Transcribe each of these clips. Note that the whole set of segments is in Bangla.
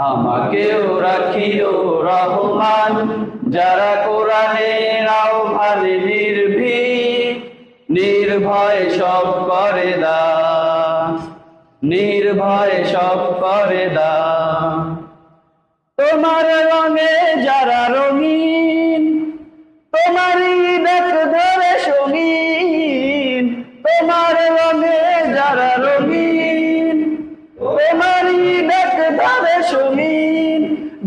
আমাকেও রাখিও রহমান, যারা কোরআনের আহ্বানে নির্ভীক, নির্ভয় সব করে দা, নির্ভয় সব করে দা। তোমার রঙে যারা রঙিন তোমারই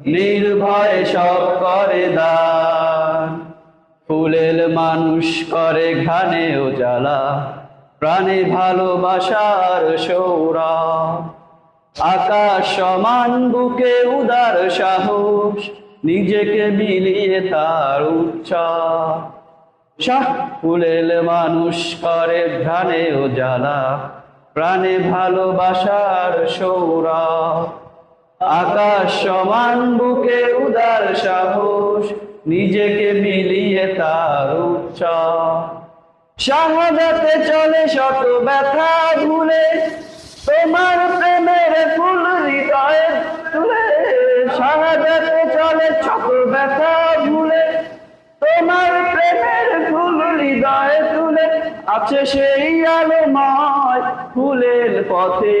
নির্ভয়ে সব করে দান। ফুলেল মানুষ করে ঘানে ও প্রাণে ভালোবাসার সৌরা। আকাশ সমান বুকে উদার সাহস, নিজেকে মিলিয়ে তার উচ্চা শাহ ফুলেল মানুষ করে ঘ্রাণে ও প্রাণে ভালোবাসার সৌরা। আকাশ সমান, বুকে উদার সাহস, নিজেকে মিলিয়ে তার উচ্চা শাহাদাতে চলে শত ব্যথা ভুলে, তোমার প্রেমের ফুল হৃদয়ে তুলে। শাহাদাতে চলে শত ব্যথা ভুলে, তোমার প্রেমের ফুল হৃদয়ে তুলে। আছে সেই আলোময় ফুলের পথে।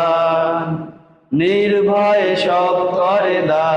নির্ভয় সব করে দা